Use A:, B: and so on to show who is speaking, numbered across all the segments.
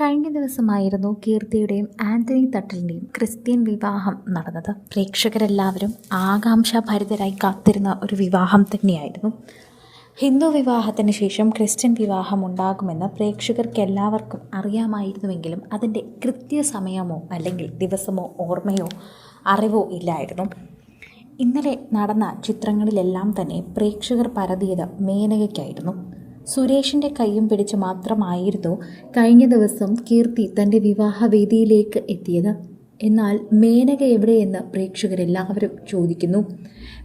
A: കഴിഞ്ഞ ദിവസമായിരുന്നു കീർത്തിയുടെയും ആന്റണി തട്ടലിന്റെയും ക്രിസ്ത്യൻ വിവാഹം നടന്നത്. പ്രേക്ഷകരെല്ലാവരും ആകാംക്ഷാഭരിതരായി കാത്തിരുന്ന ഒരു വിവാഹം തന്നെയായിരുന്നു. ഹിന്ദു വിവാഹത്തിന് ശേഷം ക്രിസ്ത്യൻ വിവാഹം ഉണ്ടാകുമെന്ന് പ്രേക്ഷകർക്ക് എല്ലാവർക്കും അറിയാമായിരുന്നുവെങ്കിലും അതിന്റെ കൃത്യസമയമോ അല്ലെങ്കിൽ ദിവസമോ ഓർമ്മയോ അറിവോ ഇല്ലായിരുന്നു. ഇന്നലെ നടന്ന ചിത്രങ്ങളിലെല്ലാം തന്നെ പ്രേക്ഷകർ പരതിയത് മേനകയ്ക്കായിരുന്നു. സുരേഷിന്റെ കൈയും പിടിച്ച് മാത്രമായിരുന്നു കഴിഞ്ഞ ദിവസം കീർത്തി തന്റെ വിവാഹവേദിയിലേക്ക് എത്തിയത്. എന്നാൽ മേനക എവിടെയെന്ന് പ്രേക്ഷകരെല്ലാവരും ചോദിക്കുന്നു.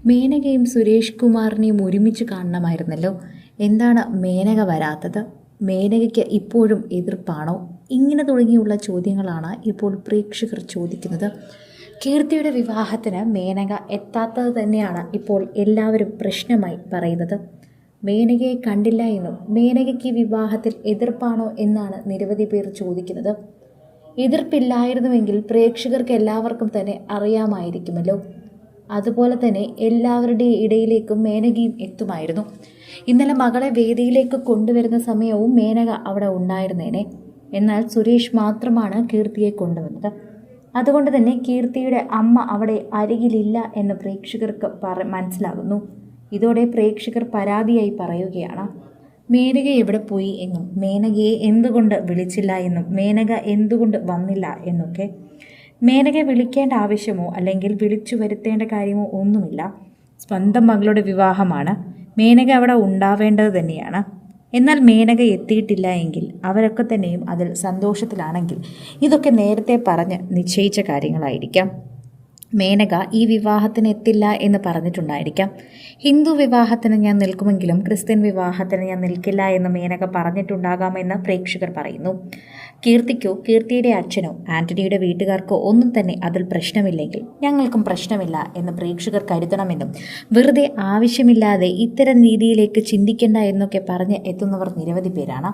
A: മേനകയും സുരേഷ് കുമാറിനെയും ഒരുമിച്ച് കാണണമായിരുന്നല്ലോ. എന്താണ് മേനക വരാത്തത്? മേനകയ്ക്ക് ഇപ്പോഴും എതിർപ്പാണോ? ഇങ്ങനെ തുടങ്ങിയുള്ള ചോദ്യങ്ങളാണ് ഇപ്പോൾ പ്രേക്ഷകർ ചോദിക്കുന്നത്. കീർത്തിയുടെ വിവാഹത്തിന് മേനക എത്താത്തത് തന്നെയാണ് ഇപ്പോൾ എല്ലാവരും പ്രശ്നമായി പറയുന്നത്. മേനകയെ കണ്ടില്ല എന്നും മേനകയ്ക്ക് വിവാഹത്തിൽ എതിർപ്പാണോ എന്നാണ് നിരവധി പേർ ചോദിക്കുന്നത്. എതിർപ്പില്ലായിരുന്നുവെങ്കിൽ പ്രേക്ഷകർക്ക് എല്ലാവർക്കും തന്നെ അറിയാമായിരിക്കുമല്ലോ. അതുപോലെ തന്നെ എല്ലാവരുടെ ഇടയിലേക്കും മേനകയും എത്തുമായിരുന്നു. ഇന്നലെ മകളെ വേദിയിലേക്ക് കൊണ്ടുവരുന്ന സമയവും മേനക അവിടെ ഉണ്ടായിരുന്നേനെ. എന്നാൽ സുരേഷ് മാത്രമാണ് കീർത്തിയെ കൊണ്ടുവന്നത്. അതുകൊണ്ട് തന്നെ കീർത്തിയുടെ അമ്മ അവിടെ അരികിലില്ല എന്ന് പ്രേക്ഷകർക്ക് പറ മനസ്സിലാകുന്നു. ഇതോടെ പ്രേക്ഷകർ പരാതിയായി പറയുകയാണ്. മേനക എവിടെ പോയി എന്നും മേനകയെ എന്തുകൊണ്ട് വിളിച്ചില്ല എന്നും മേനക എന്തുകൊണ്ട് വന്നില്ല എന്നൊക്കെ. മേനക വിളിക്കേണ്ട ആവശ്യമോ അല്ലെങ്കിൽ വിളിച്ചു വരുത്തേണ്ട കാര്യമോ ഒന്നുമില്ല. സ്വന്തം മകളുടെ വിവാഹമാണ്. മേനക അവിടെ ഉണ്ടാവേണ്ടത് തന്നെയാണ്. എന്നാൽ മേനക എത്തിയിട്ടില്ല എങ്കിൽ അവരൊക്കെ തന്നെയും അതിൽ സന്തോഷത്തിലാണെങ്കിൽ. ഇതൊക്കെ നേരത്തെ പറഞ്ഞ് നിശ്ചയിച്ച കാര്യങ്ങളായിരിക്കാം. മേനക ഈ വിവാഹത്തിന് എത്തില്ല എന്ന് പറഞ്ഞിട്ടുണ്ടായിരിക്കാം. ഹിന്ദു വിവാഹത്തിന് ഞാൻ നിൽക്കുമെങ്കിലും ക്രിസ്ത്യൻ വിവാഹത്തിന് ഞാൻ നിൽക്കില്ല എന്ന് മേനക പറഞ്ഞിട്ടുണ്ടാകാമെന്ന് പ്രേക്ഷകർ പറയുന്നു. കീർത്തിക്കോ കീർത്തിയുടെ അച്ഛനോ ആന്റണിയുടെ വീട്ടുകാർക്കോ ഒന്നും തന്നെ അതിൽ പ്രശ്നമില്ലെങ്കിൽ ഞങ്ങൾക്കും പ്രശ്നമില്ല എന്ന് പ്രേക്ഷകർ കരുതണമെന്നും വെറുതെ ആവശ്യമില്ലാതെ ഇത്തരം രീതിയിലേക്ക് ചിന്തിക്കേണ്ട എന്നൊക്കെ പറഞ്ഞ് എത്തുന്നവർ നിരവധി പേരാണ്.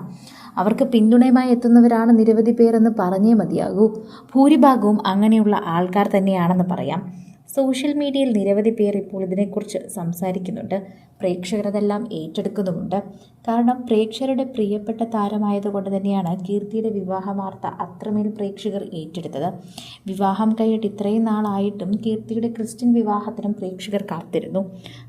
A: അവർക്ക് പിന്തുണയുമായി എത്തുന്നവരാണ് നിരവധി പേരെന്ന് പറഞ്ഞേ മതിയാകൂ. ഭൂരിഭാഗവും അങ്ങനെയുള്ള ആൾക്കാർ തന്നെയാണെന്ന് പറയാം. സോഷ്യൽ മീഡിയയിൽ നിരവധി പേർ ഇപ്പോൾ ഇതിനെക്കുറിച്ച് സംസാരിക്കുന്നുണ്ട്. പ്രേക്ഷകരതെല്ലാം ഏറ്റെടുക്കുന്നുമുണ്ട്. കാരണം പ്രേക്ഷകരുടെ പ്രിയപ്പെട്ട താരമായതുകൊണ്ട് തന്നെയാണ് കീർത്തിയുടെ വിവാഹ വാർത്ത അത്രമേൽ പ്രേക്ഷകർ ഏറ്റെടുത്തത്. വിവാഹം കഴിഞ്ഞിട്ട് ഇത്രയും നാളായിട്ടും കീർത്തിയുടെ ക്രിസ്ത്യൻ വിവാഹത്തിനും പ്രേക്ഷകർ കാത്തിരുന്നു.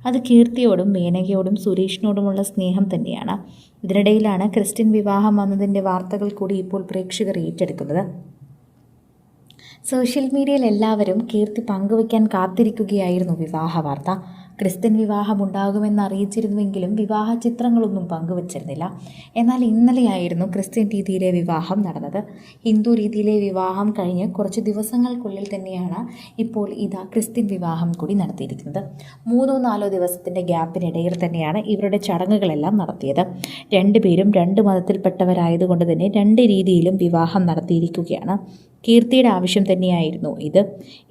A: അത് കീർത്തിയോടും മേനകയോടും സുരേഷിനോടുമുള്ള സ്നേഹം തന്നെയാണ്. ഇതിനിടയിലാണ് ക്രിസ്ത്യൻ വിവാഹം വന്നതിന്റെ വാർത്തകൾ കൂടി ഇപ്പോൾ പ്രേക്ഷകർ ഏറ്റെടുക്കുന്നത്. സോഷ്യൽ മീഡിയയിൽ എല്ലാവരും കീർത്തി പങ്കുവയ്ക്കാൻ കാത്തിരിക്കുകയായിരുന്നു വിവാഹ വാർത്ത. ക്രിസ്ത്യൻ വിവാഹം ഉണ്ടാകുമെന്ന് അറിയിച്ചിരുന്നുവെങ്കിലും വിവാഹ ചിത്രങ്ങളൊന്നും പങ്കുവച്ചിരുന്നില്ല. എന്നാൽ ഇന്നലെയായിരുന്നു ക്രിസ്ത്യൻ രീതിയിലെ വിവാഹം നടന്നത്. ഹിന്ദു രീതിയിലെ വിവാഹം കഴിഞ്ഞ് കുറച്ച് ദിവസങ്ങൾക്കുള്ളിൽ തന്നെയാണ് ഇപ്പോൾ ഇതാ ക്രിസ്ത്യൻ വിവാഹം കൂടി നടത്തിയിരിക്കുന്നത്. മൂന്നോ നാലോ ദിവസത്തിന്റെ ഗ്യാപ്പിനിടയിൽ തന്നെയാണ് ഇവരുടെ ചടങ്ങുകളെല്ലാം നടത്തിയത്. രണ്ടുപേരും രണ്ട് മതത്തിൽപ്പെട്ടവരായതുകൊണ്ട് തന്നെ രണ്ട് രീതിയിലും വിവാഹം നടത്തിയിരിക്കുകയാണ്. കീർത്തിയുടെ ആവശ്യം തന്നെയായിരുന്നു ഇത്.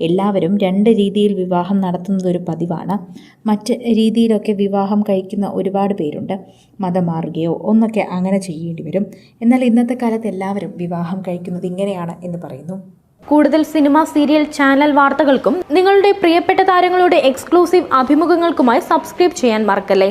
A: എല്ലാവരും രണ്ട് രീതിയിൽ വിവാഹം നടത്തുന്നതൊരു പതിവാണ്. മറ്റ് രീതിയിലൊക്കെ വിവാഹം കഴിക്കുന്ന ഒരുപാട് പേരുണ്ട്. മതം മാറുകയോ ഒന്നൊക്കെ അങ്ങനെ ചെയ്യേണ്ടി വരും. എന്നാൽ ഇന്നത്തെ കാലത്ത് എല്ലാവരും വിവാഹം കഴിക്കുന്നത് ഇങ്ങനെയാണ് എന്ന് പറയുന്നു.
B: കൂടുതൽ സിനിമ സീരിയൽ ചാനൽ വാർത്തകൾക്കും നിങ്ങളുടെ പ്രിയപ്പെട്ട താരങ്ങളുടെ എക്സ്ക്ലൂസീവ് അഭിമുഖങ്ങൾക്കുമായി സബ്സ്ക്രൈബ് ചെയ്യാൻ മറക്കല്ലേ?